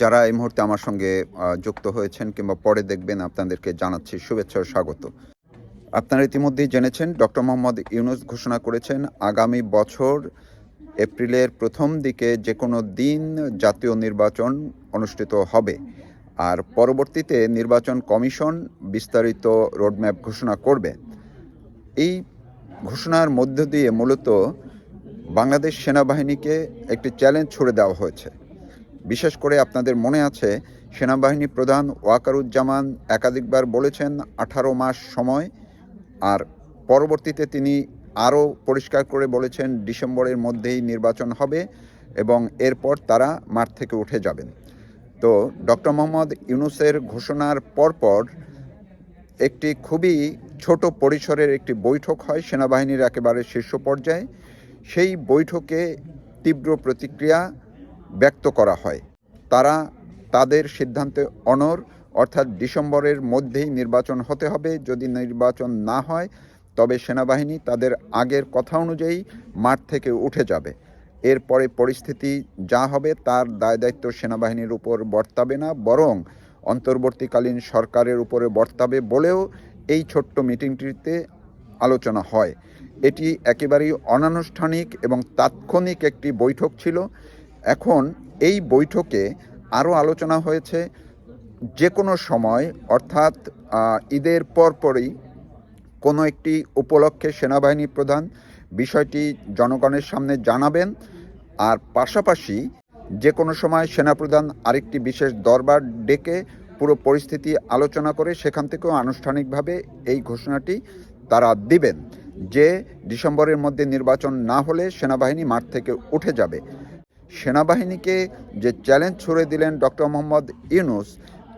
যারা এই মুহূর্তে আমার সঙ্গে যুক্ত হয়েছেন কিংবা পরে দেখবেন, আপনাদেরকে জানাচ্ছি শুভেচ্ছা ও স্বাগত। আপনারা ইতিমধ্যেই জেনেছেন ডক্টর মোহাম্মদ ইউনুস ঘোষণা করেছেন, আগামী বছর এপ্রিলের প্রথম দিকে যে কোনো দিন জাতীয় নির্বাচন অনুষ্ঠিত হবে। আর পরবর্তীতে নির্বাচন কমিশন বিস্তারিত রোডম্যাপ ঘোষণা করবে। এই ঘোষণার মধ্য দিয়ে মূলত বাংলাদেশ সেনাবাহিনীকে একটি চ্যালেঞ্জ ছুড়ে দেওয়া হয়েছে। বিশেষ করে আপনাদের মনে আছে, সেনাবাহিনী প্রধান ওয়াকারুজ্জামান একাধিকবার বলেছেন আঠারো মাস সময় আর পরবর্তীতে তিনি আরও পরিষ্কার করে বলেছেন ডিসেম্বরের মধ্যেই নির্বাচন হবে এবং এরপর তারা মাঠ থেকে উঠে যাবেন। তো ডক্টর মোহাম্মদ ইউনুসের ঘোষণার পরপর একটি খুবই ছোট পরিসরের একটি বৈঠক হয় সেনাবাহিনীর একেবারে শীর্ষ পর্যায়ে। সেই বৈঠকে তীব্র প্রতিক্রিয়া ব্যক্ত করা হয়। তারা তাদের সিদ্ধান্তে অনর অর্থাৎ ডিসেম্বরের মধ্যেই নির্বাচন হতে হবে। যদি নির্বাচন না হয়, তবে সেনাবাহিনী তাদের আগের কথা অনুযায়ী মাঠ থেকে উঠে যাবে। এরপরে পরিস্থিতি যা হবে তার দায় দায়িত্ব সেনাবাহিনীর উপর বর্তাবে না, বরং অন্তর্বর্তীকালীন সরকারের উপরে বর্তাবে বলেও এই ছোট্ট মিটিংটিতে আলোচনা হয়। এটি একেবারেই অনানুষ্ঠানিক এবং তাৎক্ষণিক একটি বৈঠক ছিল। এখন এই বৈঠকে আরও আলোচনা হয়েছে যে কোনো সময়, অর্থাৎ ঈদের পরপরই কোনো একটি উপলক্ষে সেনাবাহিনী প্রধান বিষয়টি জনগণের সামনে জানাবেন। আর পাশাপাশি যে কোনো সময় সেনাপ্রধান আরেকটি বিশেষ দরবার ডেকে পুরো পরিস্থিতি আলোচনা করে সেখান থেকেও আনুষ্ঠানিকভাবে এই ঘোষণাটি তারা দিবেন যে ডিসেম্বরের মধ্যে নির্বাচন না হলে সেনাবাহিনী মাঠ থেকে উঠে যাবে। সেনাবাহিনীকে যে চ্যালেঞ্জ ছুড়ে দিলেন ডক্টর মোহাম্মদ ইউনুস,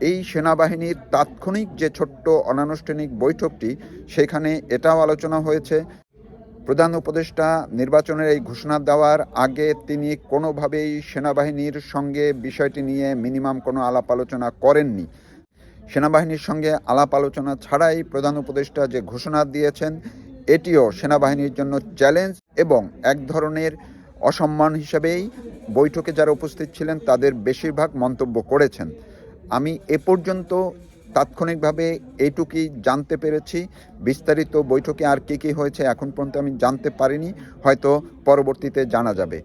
এই সেনাবাহিনীর তাৎক্ষণিক যে ছোট্ট অনানুষ্ঠানিক বৈঠকটি, সেখানে এটাও আলোচনা হয়েছে। প্রধান উপদেষ্টা নির্বাচনের এই ঘোষণা দেওয়ার আগে তিনি কোনোভাবেই সেনাবাহিনীর সঙ্গে বিষয়টি নিয়ে মিনিমাম কোনো আলাপ আলোচনা করেননি। সেনাবাহিনীর সঙ্গে আলাপ আলোচনা ছাড়াই প্রধান উপদেষ্টা যে ঘোষণা দিয়েছেন, এটিও সেনাবাহিনীর জন্য চ্যালেঞ্জ এবং এক ধরনের অসম্মান হিসাবেই বৈঠকে যারা উপস্থিত ছিলেন, তাদের বেশিরভাগ মন্তব্য করেছেন। আমি এ পর্যন্ত তাৎক্ষণিকভাবে এইটুকুই জানতে পেরেছি। বিস্তারিত বৈঠকে আর কী কী হয়েছে এখন পর্যন্ত আমি জানতে পারিনি। হয়তো পরবর্তীতে জানা যাবে।